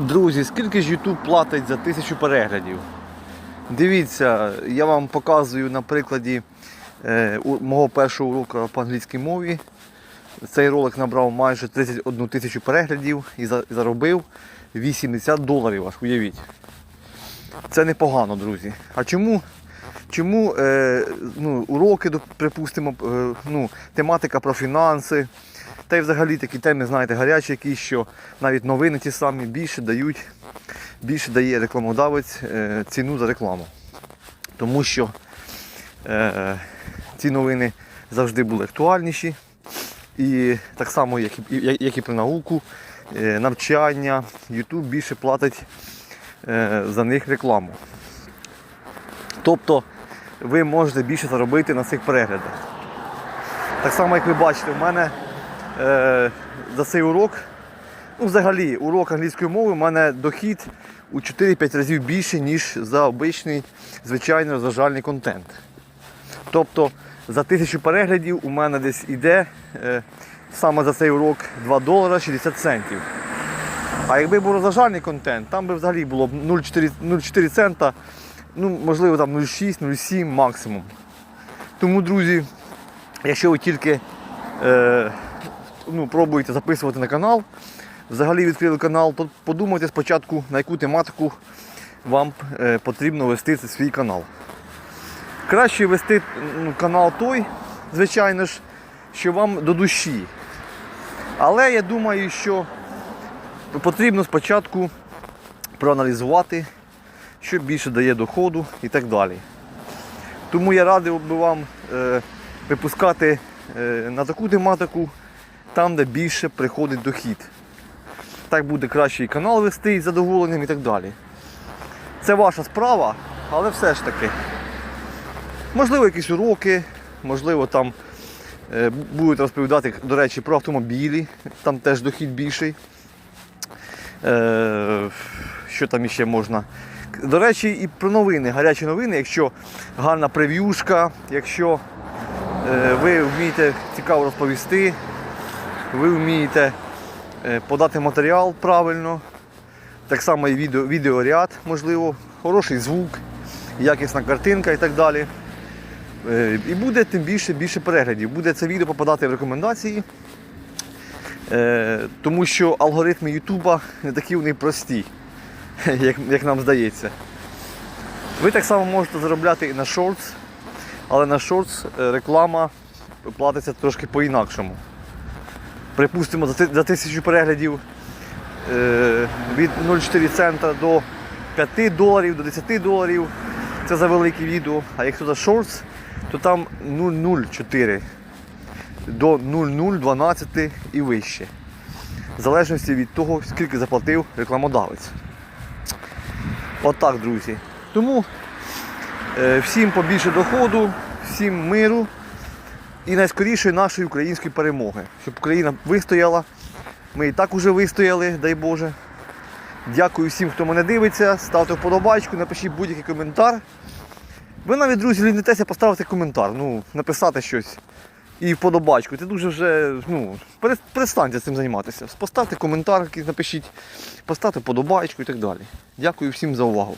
Друзі, скільки ж YouTube платить за тисячу переглядів? Дивіться, я вам показую на прикладі е, мого першого уроку по англійській мові. Цей ролик набрав майже 31 тисячу переглядів і за- заробив 80 доларів, аж уявіть. Це непогано, друзі. А чому? Чому е, ну, уроки, припустимо, е, ну, тематика про фінанси, та й взагалі такі теми, знаєте, гарячі якісь, що навіть новини ті самі більше дають, більше дає рекламодавець е, ціну за рекламу. Тому що е, ці новини завжди були актуальніші. І так само, як і, як- і про науку, е, навчання, YouTube більше платить е, за них рекламу. Тобто ви можете більше заробити на цих переглядах. Так само, як ви бачите, в мене за цей урок, ну взагалі урок англійської мови, у мене дохід у 4-5 разів більше, ніж за обичний звичайний розважальний контент. Тобто за тисячу переглядів у мене десь іде е, саме за цей урок 2 долара 60 центів. А якби був розважальний контент, там би взагалі було б 0,4 0,4 цента, ну можливо там 0,6, 0,7 максимум. Тому, друзі, якщо ви тільки е, ну, пробуєте записувати на канал, взагалі відкрили канал, то подумайте спочатку, на яку тематику вам е, потрібно вести свій канал. Краще вести ну, канал той, звичайно ж, що вам до душі. Але я думаю, що потрібно спочатку проаналізувати, що більше дає доходу і так далі. Тому я радив би вам е, випускати е, на таку тематику, там, де більше приходить дохід. Так буде краще і канал вести із задоволенням і так далі. Це ваша справа, але все ж таки. Можливо, якісь уроки, можливо, там е, будуть розповідати, до речі, про автомобілі, там теж дохід більший. Е, що там іще можна? До речі, і про новини, гарячі новини, якщо гарна прев'юшка, якщо е, ви вмієте цікаво розповісти, ви вмієте е, подати матеріал правильно, так само і відео, відеоряд, можливо, хороший звук, якісна картинка і так далі. Е, І буде тим більше більше переглядів. Буде це відео попадати в рекомендації. Е, тому що алгоритми Ютуба не такі вони прості, як, як нам здається. Ви так само можете заробляти і на шортс, але на шортс реклама платиться трошки по-інакшому. Припустимо, за, тисячу переглядів е, від 0,4 цента до 5 доларів, до 10 доларів. Це за велике відео. А якщо за шортс, то там 0,04 до 0,012 і вище. В залежності від того, скільки заплатив рекламодавець. Отак, друзі. Тому е, всім побільше доходу, всім миру і найскорішої нашої української перемоги. Щоб Україна вистояла. Ми і так уже вистояли, дай Боже. Дякую всім, хто мене дивиться. Ставте вподобайку, напишіть будь-який коментар. Ви навіть, друзі, лінитеся поставити коментар, ну, написати щось і вподобачку. Це дуже вже, ну, перестаньте цим займатися. Поставте коментар, напишіть, поставте вподобайку і так далі. Дякую всім за увагу.